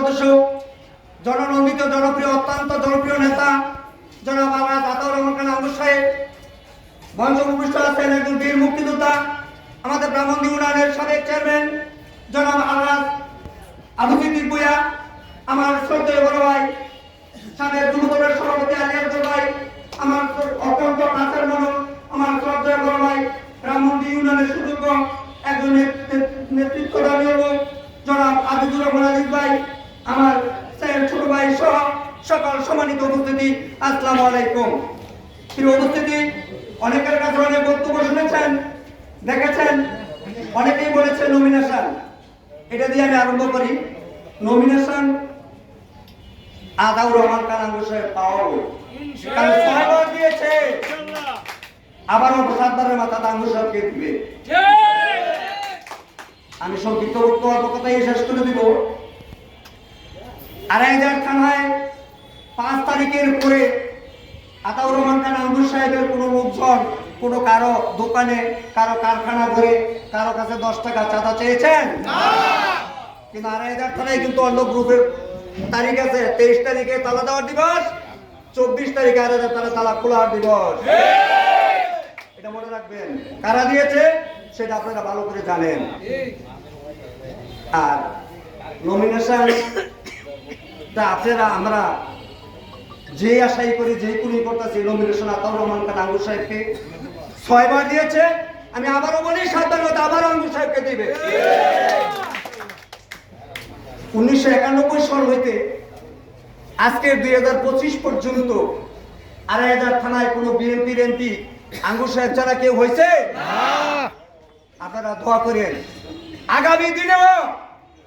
সদস্য, জননন্দিত, জনপ্রিয়, অত্যন্ত জনপ্রিয় নেতা, জনাব আল্লাহ আতাউর রহমান খান আবু সাহেব মঞ্চ উপবিষ্ট আছেন একজন বীর মুক্তিযোদ্ধা, আমাদের ব্রাহ্মণী উন্নয়নের সাবেক চেয়ারম্যান, জনাব আল্লাহ আবু সিদ্দিক ভুইয়া, আমার শ্রদ্ধেয় বড় ভাই, সাবেক যুবদলের সভাপতি আলিয়ার ভাই, আমার অত্যন্ত কাছের মনো আমার শ্রদ্ধেয় বড় ভাই ব্রাহ্মণী ইউনিয়নের সুযোগ্য একজন নেতৃত্ব- নেতৃত্বদানী এবং জনাব আজিজুর রহমান আজিজ ভাই আমার স্যার ছোট ভাই সহ সকল সম্মানিত উপস্থিতি আসসালামু আলাইকুম। প্রিয় উপস্থিতি অনেকের কাছে অনেক বক্তব্য শুনেছেন দেখেছেন অনেকেই বলেছে নমিনেশন এটা দিয়ে আমি আরম্ভ করি। নমিনেশন আদাউর রহমান খান আঙ্গুর সাহেব পাওয়াবো কারণ ছয়বার দিয়েছে। আবারও সাতবারের মাথা আঙ্গুর সাহেবকে দিবে। আমি সংক্ষিপ্ত বক্তব্য কথাই শেষ করে দিব। আড়াইহাজার থানায় পাঁচ তারিখের পরে আতাউর রহমান খান আঙ্গুর সাহেবের কোনো লোকজন কোনো কারও দোকানে কারও কারখানা ধরে কারও কাছে দশ টাকা চাঁদা চেয়েছেন? কিন্তু আড়াই হাজার থানায় কিন্তু অন্য গ্রুপের তারিখ আছে তেইশ তারিখে তালা দেওয়ার দিবস চব্বিশ তারিখে আড়াই হাজার তালা তালা খোলার দিবস। এটা মনে রাখবেন। কারা দিয়েছে? সেটা আপনারা ভালো করে জানেন। আর নমিনেশন তা আপনারা, আমরা যে আশাই করি, যে কোনো করতেছি নমিনেশন আতাউর রহমান খান আঙ্গুর সাহেবকে ছয়বার দিয়েছে। আমি আবারও বলি সাতবার মতো আবার আঙ্গুর সাহেবকে দিবে। উনিশশো একানব্বই সাল হইতে আজকের দুই হাজার পঁচিশ পর্যন্ত আড়াই হাজার থানায় কোনো বিএনপির এমপি আঙ্গুর সাহেব ছাড়া কেউ হয়েছে? আপনারা দোয়া করেন। আগামী দিনেও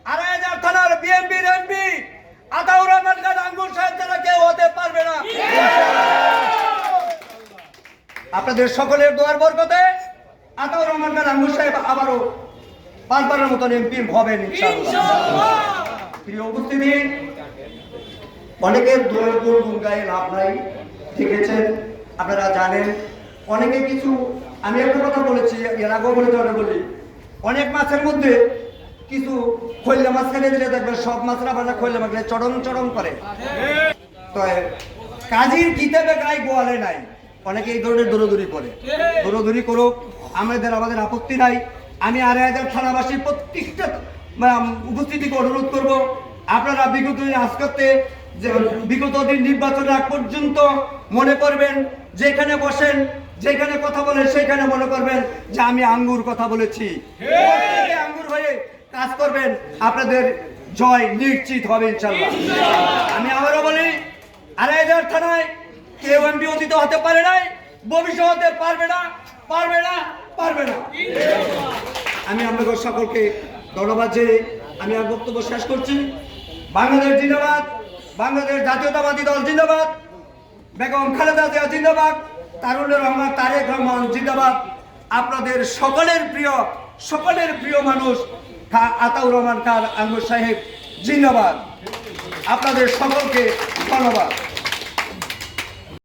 আড়াই হাজার থানার বিএনপির এমপি আতাউর রহমান খান আঙ্গুর সাহেব ছাড়া কেউ হতে পারবে না আপনাদের সকলের দোয়ার বরকতে আতাউর রহমান খান আঙ্গুর সাহেব আবারও পাঁচবারের মতন এমপি হবেন ইনশাআল্লাহ। প্রিয় উপস্থিতি অনেকের দোয়ার গুণ গুণ গায়ে লাভ নাই দেখেছেন আপনারা জানেন অনেকে কিছু আমি একটা কথা বলেছি এর আগেও বলে অনেক বলি। অনেক মাছের মধ্যে কিছু খৈলা মাছ ছেড়ে দিলে দেখবেন সব মাছরা বাজা খৈলা মাছ খেলে চরম চরম করে। তো কাজীর কিতাবে গায়ে গোয়ালে নাই। অনেকে এই ধরনের দৌড়দৌড়ি করে। দৌড়দৌড়ি করুক আমাদের আমাদের আপত্তি নাই। আমি আড়াই হাজার থানাবাসী প্রত্যেকটা মানে, উপস্থিতিকে অনুরোধ করব। আপনারা বিগত দিন যে বিগত দিন নির্বাচনের আগ পর্যন্ত মনে করবেন যেখানে বসেন যেখানে কথা বলেন সেখানে মনে করবেন যে আমি আঙ্গুর কথা বলেছি। আঙ্গুর হয়ে কাজ করবেন। আপনাদের জয় নিশ্চিত হবে ইনশাল্লাহ আমি আবারও বলি আড়াই হাজার থানায় কেউ এমপি অতীত হতে পারে নাই, ভবিষ্যতে পারবে না পারবে না পারবে না। আমি আপনাদের সকলকে ধন্যবাদ জেনে আমি আর বক্তব্য শেষ করছি। বাংলাদেশ জিন্দাবাদ, বাংলাদেশ জাতীয়তাবাদী দল জিন্দাবাদ, বেগম খালেদা জিয়া জিন্দাবাদ, তারুণ্য রহমান, তারেক রহমান জিন্দাবাদ। আপনাদের সকলের প্রিয় সকলের প্রিয় মানুষ আতাউর রহমান খান আঙ্গুর সাহেব জিন্দাবাদ। আপনাদের সকলকে ধন্যবাদ।